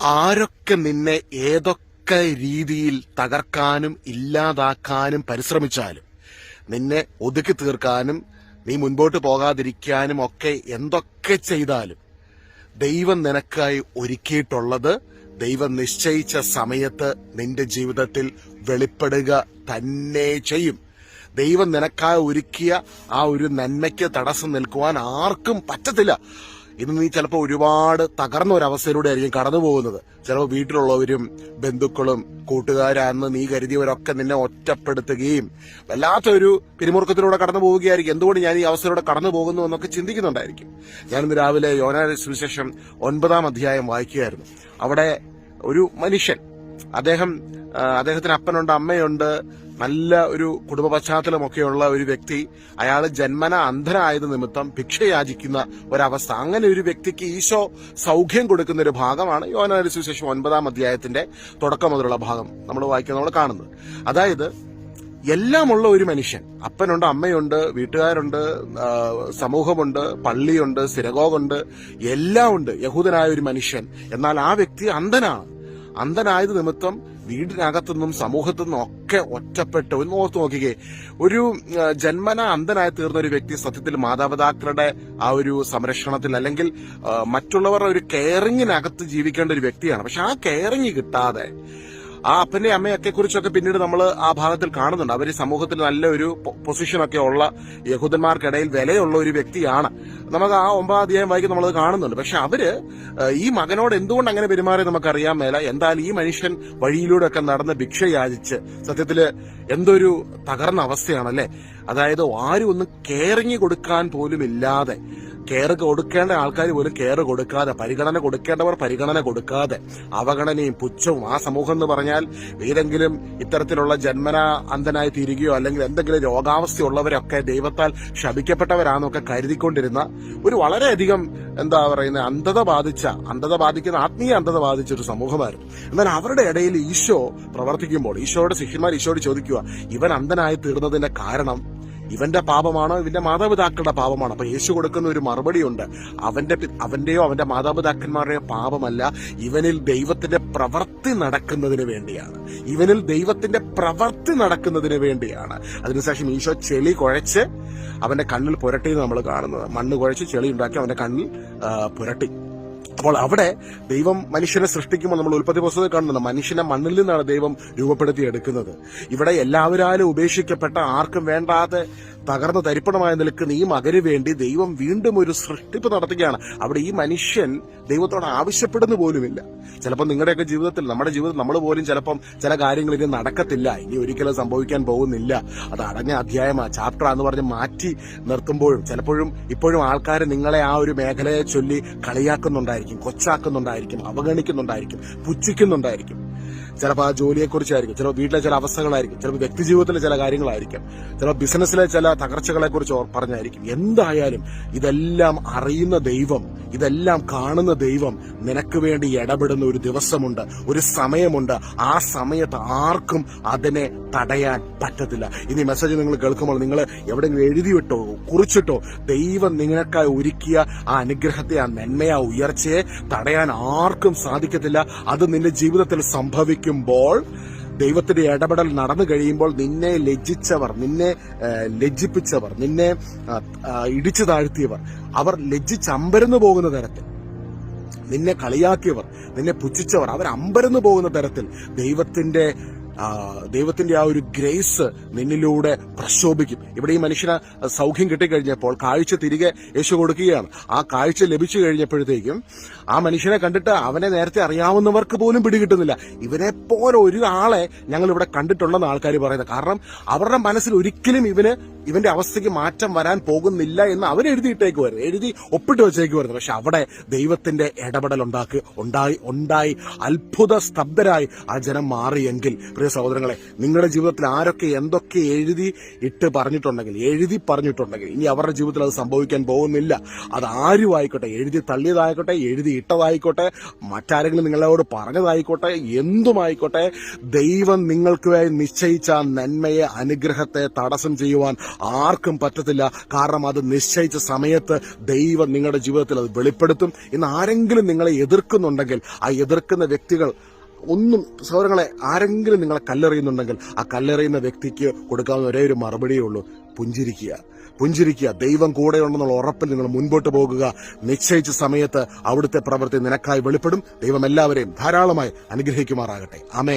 ആരൊക്കെ നിന്നെ ഏതൊക്കെ രീതിയിൽ തകർക്കാനും ഇല്ലാതാക്കാനും പരിശ്രമിച്ചാലും നിന്നെ ഒതുക്കി തീർക്കാനും നീ മുൻപോട്ട് പോകാതിരിക്കാനും ഒക്കെ എന്തൊക്കെ ചെയ്താലും ദൈവം നിനക്കായി ഒരുക്കിയിട്ടുള്ളത് ദൈവം നിശ്ചയിച്ച സമയത്ത് നിന്റെ ജീവിതത്തിൽ വെളിപ്പെടുക തന്നെ ചെയ്യും. ദൈവം നിനക്കായി ഒരുക്കിയ ആ ഒരു നന്മയ്ക്ക് തടസ്സം നിൽക്കുവാൻ ആർക്കും പറ്റത്തില്ല. ഇന്ന് നീ ചിലപ്പോൾ ഒരുപാട് തകർന്ന ഒരവസ്ഥയിലൂടെ ആയിരിക്കും കടന്നു പോകുന്നത്. ചിലപ്പോൾ വീട്ടിലുള്ളവരും ബന്ധുക്കളും കൂട്ടുകാരാന്ന് നീ കരുതിയവരൊക്കെ നിന്നെ ഒറ്റപ്പെടുത്തുകയും വല്ലാത്തൊരു പിരിമുറുക്കത്തിലൂടെ കടന്നു പോവുകയായിരിക്കും. എന്തുകൊണ്ട് ഞാൻ ഈ അവസ്ഥയിലൂടെ കടന്നു പോകുന്നു എന്നൊക്കെ ചിന്തിക്കുന്നുണ്ടായിരിക്കും. ഞാനിന്ന് രാവിലെ യോനാ സുവിശേഷം ഒൻപതാം അധ്യായം വായിക്കുകയായിരുന്നു. അവിടെ ഒരു മനുഷ്യൻ അദ്ദേഹം അദ്ദേഹത്തിന് അപ്പനുണ്ട് അമ്മയുണ്ട്. നല്ല ഒരു കുടുംബ പശ്ചാത്തലമൊക്കെയുള്ള ഒരു വ്യക്തി. അയാൾ ജന്മന അന്ധനായത് നിമിത്തം ഭിക്ഷയാചിക്കുന്ന ഒരവസ്ഥ. അങ്ങനെ ഒരു വ്യക്തിക്ക് ഈശോ സൗഖ്യം കൊടുക്കുന്ന ഒരു ഭാഗമാണ് യോനാരി സുവിശേഷം ഒൻപതാം അധ്യായത്തിന്റെ തുടക്കം മുതലുള്ള ഭാഗം നമ്മൾ വായിക്കുന്ന നമ്മൾ കാണുന്നത്. അതായത് എല്ലാമുള്ള ഒരു മനുഷ്യൻ അപ്പനുണ്ട് അമ്മയുണ്ട് വീട്ടുകാരുണ്ട് സമൂഹമുണ്ട് പള്ളിയുണ്ട് സിരകോഗുണ്ട് എല്ലാം ഉണ്ട് യഹൂദനായ ഒരു മനുഷ്യൻ. എന്നാൽ ആ വ്യക്തി അന്ധനാണ്. അന്ധനായത് നിമിത്തം വീടിനകത്തുനിന്നും സമൂഹത്തു നിന്നും ഒക്കെ ഒറ്റപ്പെട്ട്. ഒന്ന് ഓർത്ത് നോക്കിക്കേ. ഒരു ജന്മന അന്ധനായി തീർന്ന ഒരു വ്യക്തി സത്യത്തിൽ മാതാപിതാക്കളുടെ ആ ഒരു സംരക്ഷണത്തിൽ അല്ലെങ്കിൽ മറ്റുള്ളവരുടെ ഒരു കെയറിങ്ങിനകത്ത് ജീവിക്കേണ്ട ഒരു വ്യക്തിയാണ്. പക്ഷെ ആ കെയറിങ് കിട്ടാതെ ആ അപ്പന്റെ അമ്മയൊക്കെ കുറിച്ചൊക്കെ പിന്നീട് നമ്മൾ ആ ഭാഗത്തിൽ കാണുന്നുണ്ട്. അവർ സമൂഹത്തിൽ നല്ലൊരു പൊസിഷനൊക്കെ ഉള്ള യഹൂദന്മാർക്കിടയിൽ വിലയുള്ള ഒരു വ്യക്തിയാണ്. നമുക്ക് ആ ഒമ്പതാം അധ്യായം വായിക്കും നമ്മളത് കാണുന്നുണ്ട്. പക്ഷെ അവർ ഈ മകനോട് എന്തുകൊണ്ട് അങ്ങനെ പെരുമാറി നമുക്കറിയാൻ മേല. എന്തായാലും ഈ മനുഷ്യൻ വഴിയിലൂടെ ഒക്കെ നടന്ന് ഭിക്ഷ യാചിച്ച് സത്യത്തിൽ എന്തൊരു തകർന്ന അവസ്ഥയാണല്ലേ? അതായത് ആരും ഒന്ന് കെയറിങ് കൊടുക്കാൻ പോലും ഇല്ലാതെ കെയർ കൊടുക്കേണ്ട ആൾക്കാർ പോലും കെയർ കൊടുക്കാതെ പരിഗണന കൊടുക്കേണ്ടവർ പരിഗണന കൊടുക്കാതെ അവഗണനയും പുച്ഛവും ആ സമൂഹം എന്ന് പറഞ്ഞാൽ ഏതെങ്കിലും ഇത്തരത്തിലുള്ള ജന്മന അന്ധനായി തീരുകയോ അല്ലെങ്കിൽ എന്തെങ്കിലും രോഗാവസ്ഥയുള്ളവരൊക്കെ ദൈവത്താൽ ശപിക്കപ്പെട്ടവരാന്നൊക്കെ കരുതിക്കൊണ്ടിരുന്ന ഒരു വളരെയധികം എന്താ പറയുന്നത് അന്ധത ബാധിച്ച അന്ധത ബാധിക്കുന്ന ആത്മീയ അന്ധത ബാധിച്ച ഒരു സമൂഹമായിരുന്നു. എന്നാൽ അവരുടെ ഇടയിൽ ഈശോ പ്രവർത്തിക്കുമ്പോൾ ഈശോയുടെ ശിഷ്യന്മാർ ഈശോയോട് ചോദിക്കുക ഇവൻ അന്ധനായി തീർന്നതിന്റെ കാരണം ഇവന്റെ പാപമാണോ? ഇവന്റെ മാതാപിതാക്കളുടെ പാപമാണോ? അപ്പൊ യേശു കൊടുക്കുന്ന ഒരു മറുപടിയുണ്ട്. അവന്റെ അവന്റെയോ അവന്റെ മാതാപിതാക്കന്മാരുടെയോ പാപമല്ല ഇവനിൽ ദൈവത്തിന്റെ പ്രവൃത്തി നടക്കുന്നതിന് വേണ്ടിയാണ്. ഇവനിൽ ദൈവത്തിന്റെ പ്രവൃത്തി നടക്കുന്നതിന് വേണ്ടിയാണ്. അതിനുശേഷം ഈശോ ചെളി കുഴച്ച് അവന്റെ കണ്ണിൽ പുരട്ടി നമ്മൾ കാണുന്നത്. മണ്ണ് കുഴച്ച് ചെളി ഉണ്ടാക്കി അവന്റെ കണ്ണിൽ പുരട്ടി. അപ്പോൾ അവിടെ ദൈവം മനുഷ്യനെ സൃഷ്ടിക്കുമ്പോൾ നമ്മൾ ഉൽപ്പത്തി പുസ്തകത്തിൽ കാണുന്നുണ്ട്. മനുഷ്യനെ മണ്ണിൽ നിന്നാണ് ദൈവം രൂപപ്പെടുത്തി എടുക്കുന്നത് ഇവിടെ എല്ലാവരാലും ഉപേക്ഷിക്കപ്പെട്ട ആർക്കും വേണ്ടാതെ തകർന്ന തരിപ്പണമായ നിൽക്കുന്ന ഈ മകന് വേണ്ടി ദൈവം വീണ്ടും ഒരു സൃഷ്ടിപ്പ് നടത്തുകയാണ്. അവിടെ ഈ മനുഷ്യൻ ദൈവത്തോട് ആവശ്യപ്പെടുന്നു പോലുമില്ല. ചിലപ്പോൾ നിങ്ങളുടെയൊക്കെ ജീവിതത്തിൽ നമ്മുടെ ജീവിതത്തിൽ നമ്മൾ പോലും ചിലപ്പം ചില കാര്യങ്ങൾ ഇനി നടക്കത്തില്ല. ഇനി ഒരിക്കലും സംഭവിക്കാൻ പോകുന്നില്ല. അത് അടഞ്ഞ അധ്യായമാ ചാപ്റ്റർ എന്ന് പറഞ്ഞ് മാറ്റി നിർത്തുമ്പോഴും ചിലപ്പോഴും ഇപ്പോഴും ആൾക്കാർ നിങ്ങളെ ആ ഒരു മേഖലയെ ചൊല്ലി കളിയാക്കുന്നുണ്ടായിരിക്കും കൊച്ചാക്കുന്നുണ്ടായിരിക്കും അവഗണിക്കുന്നുണ്ടായിരിക്കും പുച്ഛിക്കുന്നുണ്ടായിരിക്കും. ചിലപ്പോൾ ആ ജോലിയെക്കുറിച്ചായിരിക്കും ചിലപ്പോൾ വീട്ടിലെ ചില അവസ്ഥകളായിരിക്കും ചിലപ്പോൾ വ്യക്തി ജീവിതത്തിലെ ചില കാര്യങ്ങളായിരിക്കും ചിലപ്പോൾ ബിസിനസ്സിലെ ചില തകർച്ചകളെക്കുറിച്ച് പറഞ്ഞായിരിക്കും. എന്തായാലും ഇതെല്ലാം അറിയുന്ന ദൈവം ഇതെല്ലാം കാണുന്ന ദൈവം നിനക്ക് വേണ്ടി ഇടപെടുന്ന ഒരു ദിവസമുണ്ട് ഒരു സമയമുണ്ട്. ആ സമയത്ത് ആർക്കും അതിനെ തടയാൻ പറ്റത്തില്ല. ഇനി മെസ്സേജ് നിങ്ങൾ കേൾക്കുമ്പോൾ നിങ്ങൾ എവിടെയെങ്കിലും എഴുതിവിട്ടോ കുറിച്ചിട്ടോ ദൈവം നിങ്ങൾക്കായി ഒരുക്കിയ ആ അനുഗ്രഹത്തെ ആ നന്മയെ ആ ഉയർച്ചയെ തടയാൻ ആർക്കും സാധിക്കത്തില്ല. അത് നിന്റെ ജീവിതത്തിൽ സംഭവിക്കുമ്പോൾ ദൈവത്തിന്റെ ഇടപെടൽ നടന്നു കഴിയുമ്പോൾ നിന്നെ ലജ്ജിച്ചവർ നിന്നെ ലജ്ജിപ്പിച്ചവർ നിന്നെ ഇടിച്ചു താഴ്ത്തിയവർ അവർ ലജ്ജിച്ചമ്പരന്നു പോകുന്ന തരത്തിൽ നിന്നെ കളിയാക്കിയവർ നിന്നെ പുച്ഛിച്ചവർ അവർ അമ്പരന്നു പോകുന്ന തരത്തിൽ ദൈവത്തിന്റെ ദൈവത്തിന്റെ ആ ഒരു ഗ്രേസ് നിന്നിലൂടെ പ്രശോഭിക്കും. ഇവിടെ ഈ മനുഷ്യന് സൗഖ്യം കിട്ടിക്കഴിഞ്ഞപ്പോൾ കാഴ്ച തിരികെ യേശു കൊടുക്കുകയാണ്. ആ കാഴ്ച ലഭിച്ചു കഴിഞ്ഞപ്പോഴത്തേക്കും ആ മനുഷ്യനെ കണ്ടിട്ട് അവനെ നേരത്തെ അറിയാവുന്നവർക്ക് പോലും പിടികിട്ടുന്നില്ല. ഇവനെ പോലെ ഒരാളെ ഞങ്ങൾ ഇവിടെ കണ്ടിട്ടുണ്ടെന്ന് ആൾക്കാർ പറയുന്നത്. കാരണം അവരുടെ മനസ്സിൽ ഒരിക്കലും ഇവന് ഇവന്റെ അവസ്ഥയ്ക്ക് മാറ്റം വരാൻ പോകുന്നില്ല എന്ന് അവർ എഴുതിയിട്ടേക്കുമായിരുന്നു എഴുതി ഒപ്പിട്ട് വെച്ചേക്കുമായിരുന്നു പക്ഷെ അവിടെ ദൈവത്തിന്റെ ഇടപെടൽ ഉണ്ടാക്കി ഉണ്ടായി ഉണ്ടായി. അത്ഭുത സ്തബ്ധരായി ആ ജനം മാറിയെങ്കിൽ. പ്രിയ സഹോദരങ്ങളെ നിങ്ങളുടെ ജീവിതത്തിൽ ആരൊക്കെ എന്തൊക്കെ എഴുതി ഇട്ട് പറഞ്ഞിട്ടുണ്ടെങ്കിൽ എഴുതി പറഞ്ഞിട്ടുണ്ടെങ്കിൽ ഇനി അവരുടെ ജീവിതത്തിൽ അത് സംഭവിക്കാൻ പോകുന്നില്ല. അത് ആരും ആയിക്കോട്ടെ എഴുതി തള്ളിയതായിക്കോട്ടെ എഴുതി ഇട്ടതായിക്കോട്ടെ മറ്റാരെങ്കിലും നിങ്ങളോട് പറഞ്ഞതായിക്കോട്ടെ എന്തുമായിക്കോട്ടെ ദൈവം നിങ്ങൾക്ക് വേണ്ടി നിശ്ചയിച്ച നന്മയെ അനുഗ്രഹത്തെ തടസ്സം ചെയ്യുവാൻ ആർക്കും പറ്റത്തില്ല. കാരണം അത് നിശ്ചയിച്ച സമയത്ത് ദൈവം നിങ്ങളുടെ ജീവിതത്തിൽ അത് വെളിപ്പെടുത്തും. ഇന്ന് ആരെങ്കിലും നിങ്ങളെ എതിർക്കുന്നുണ്ടെങ്കിൽ ആ എതിർക്കുന്ന വ്യക്തികൾ ഒന്നും സൗരങ്ങളെ ആരെങ്കിലും നിങ്ങളെ കല്ലെറിയുന്നുണ്ടെങ്കിൽ ആ കല്ലെറിയുന്ന വ്യക്തിക്ക് കൊടുക്കാവുന്ന ഒരേ ഒരു മറുപടിയേ ഉള്ളൂ. പുഞ്ചിരിക്കുക. പുഞ്ചിരിക്കുക. ദൈവം കൂടെയുണ്ടെന്നുള്ള ഉറപ്പിൽ നിങ്ങൾ മുൻപോട്ട് പോകുക. നിശ്ചയിച്ച സമയത്ത് അവിടുത്തെ പ്രവൃത്തി നിനക്കായി വെളിപ്പെടും. ദൈവം എല്ലാവരെയും ധാരാളമായി അനുഗ്രഹിക്കുമാറാകട്ടെ. അമേൻ